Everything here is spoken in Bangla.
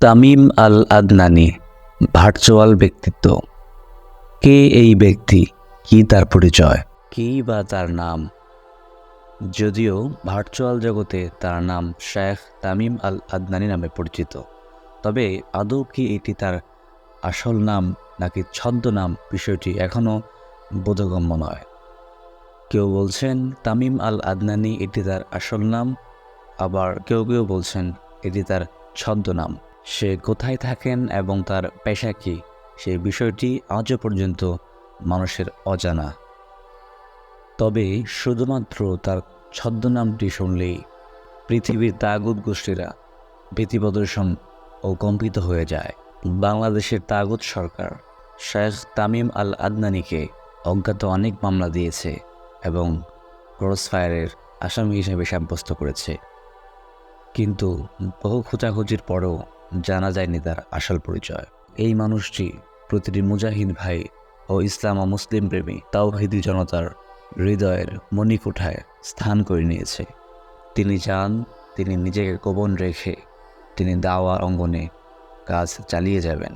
তামিম আল আদনানি ভার্চুয়াল ব্যক্তিত্ব। কে এই ব্যক্তি? কি তার পরিচয়? কি বা তার নাম? যদিও ভার্চুয়াল জগতে তার নাম শেখ তামিম আল আদনানি নামে পরিচিত, তবে আদৌ কি এটি তার আসল নাম নাকি ছদ্মনাম বিষয়টি এখনও বোধগম্য নয়। কেউ বলছেন তামিম আল আদনানি এটি তার আসল নাম, আবার কেউ কেউ বলছেন এটি তার ছদ্মনাম। সে কোথায় থাকেন এবং তার পেশা কী? সেই বিষয়টি আজও পর্যন্ত মানুষের অজানা। তবে শুধুমাত্র তার ছদ্মনামটি শুনলেই পৃথিবীর তাগুদ গোষ্ঠীরা ভীতি প্রদর্শন ও কম্পিত হয়ে যায়। বাংলাদেশের তাগুদ সরকার শেখ তামিম আল আদনানিকে অজ্ঞাত অনেক মামলা দিয়েছে এবং ক্রসফায়ারের আসামি হিসেবে সাব্যস্ত করেছে। কিন্তু বহু খোঁজাখুঁজির পরও জানা যায়নি তার আসল পরিচয়। এই মানুষটি প্রতিটি মুজাহিদ ভাই ও ইসলাম ও মুসলিম প্রেমী তাওহিদি জনতার হৃদয়ের মণিকুঠায় স্থান করে নিয়েছে। তিনি যান তিনি নিজেকে গোপন রেখে তিনি দাওয়ার অঙ্গনে কাজ চালিয়ে যাবেন।